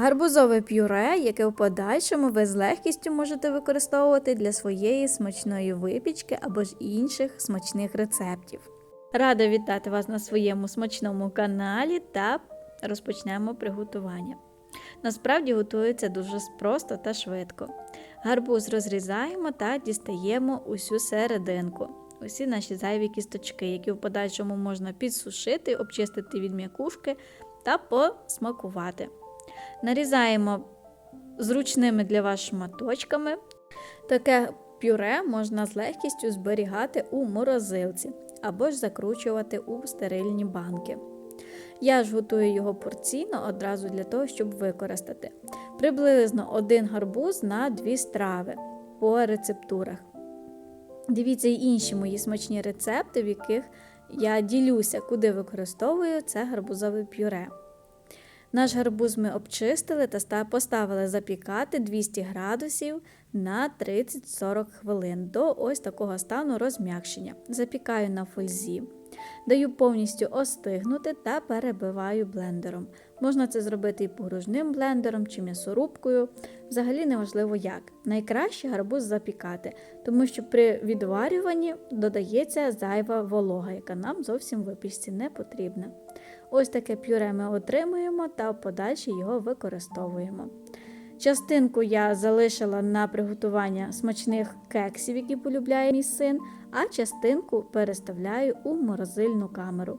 Гарбузове пюре, яке в подальшому ви з легкістю можете використовувати для своєї смачної випічки або ж інших смачних рецептів. Рада вітати вас на своєму смачному каналі та розпочнемо приготування. Насправді готується дуже просто та швидко. Гарбуз розрізаємо та дістаємо усю серединку, усі наші зайві кісточки, які в подальшому можна підсушити, обчистити від м'якушки та посмакувати. Нарізаємо зручними для вас шматочками. Таке пюре можна з легкістю зберігати у морозилці або ж закручувати у стерильні банки. Я ж готую його порційно одразу для того, щоб використати. Приблизно один гарбуз на дві страви по рецептурах. Дивіться і інші мої смачні рецепти, в яких я ділюся, куди використовую це гарбузове пюре. Наш гарбуз ми обчистили та поставили запікати 200 градусів на 30-40 хвилин до ось такого стану розм'якшення. Запікаю на фользі, даю повністю остигнути та перебиваю блендером. Можна це зробити і погружним блендером чи м'ясорубкою. Взагалі неважливо як. Найкраще гарбуз запікати, тому що при відварюванні додається зайва волога, яка нам зовсім в випічці не потрібна. Ось таке пюре ми отримуємо та в подальші його використовуємо. Частинку я залишила на приготування смачних кексів, які полюбляє мій син, а частинку переставляю у морозильну камеру.